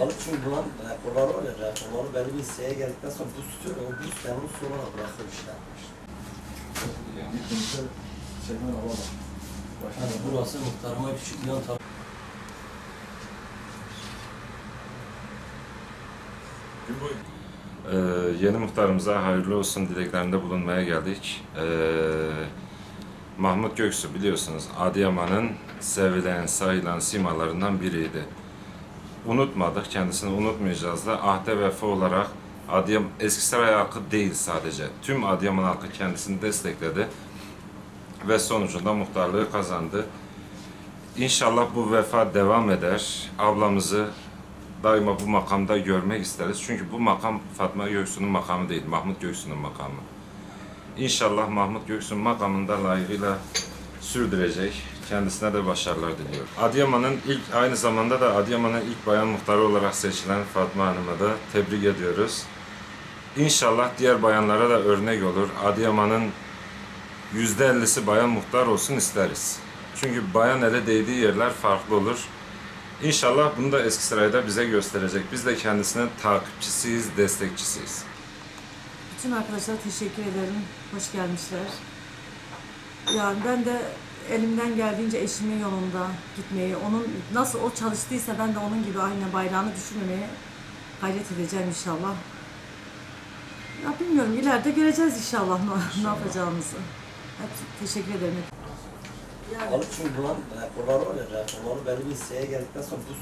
Alıp çünkü bunların raporları var ya, raporları belli bir listeye geldikten sonra bu tutuyor, o bu sistemi sonra bırakıyor işte. Kimse şeyden alamam. Yani burası muhtarıma küçük yan tarafı. Ee, yeni muhtarımıza hayırlı olsun dileklerinde bulunmaya geldik. Ee, Mahmut Göksu biliyorsunuz Adıyaman'ın sevilen, sayılan simalarından biriydi. Unutmadık, kendisini unutmayacağız da ahde vefa olarak Adıyaman, Eskişehir halkı değil sadece. Tüm Adıyaman halkı kendisini destekledi ve sonucunda muhtarlığı kazandı. İnşallah bu vefa devam eder. Ablamızı daima bu makamda görmek isteriz. Çünkü bu makam Fatma Göksu'nun makamı değil, Mahmut Göksu'nun makamı. İnşallah Mahmut Göksu'nun makamında layıkıyla sürdürecek. Kendisine de başarılar diliyorum. Adıyaman'ın ilk aynı zamanda da Adıyaman'ın ilk bayan muhtarı olarak seçilen Fatma Hanım'ı da tebrik ediyoruz. İnşallah diğer bayanlara da örnek olur. Adıyaman'ın yüzde ellisi bayan muhtar olsun isteriz. Çünkü bayan ele değdiği yerler farklı olur. İnşallah bunu da Eskisaray'da bize gösterecek. Biz de kendisinin takipçisiyiz, destekçisiyiz. Bütün arkadaşlara teşekkür ederim. Hoş gelmişler. Yani ben de elimden geldiğince eşimin yolunda gitmeyi, onun nasıl o çalıştıysa ben de onun gibi aynı bayrağını düşürmemeye gayret edeceğim inşallah. Ya bilmiyorum ileride göreceğiz inşallah ne, ne yapacağımızı. Hep teşekkür ederim. Alıp çünkü bunların raporları var ya, raporları belli bir listeye geldikten sonra bu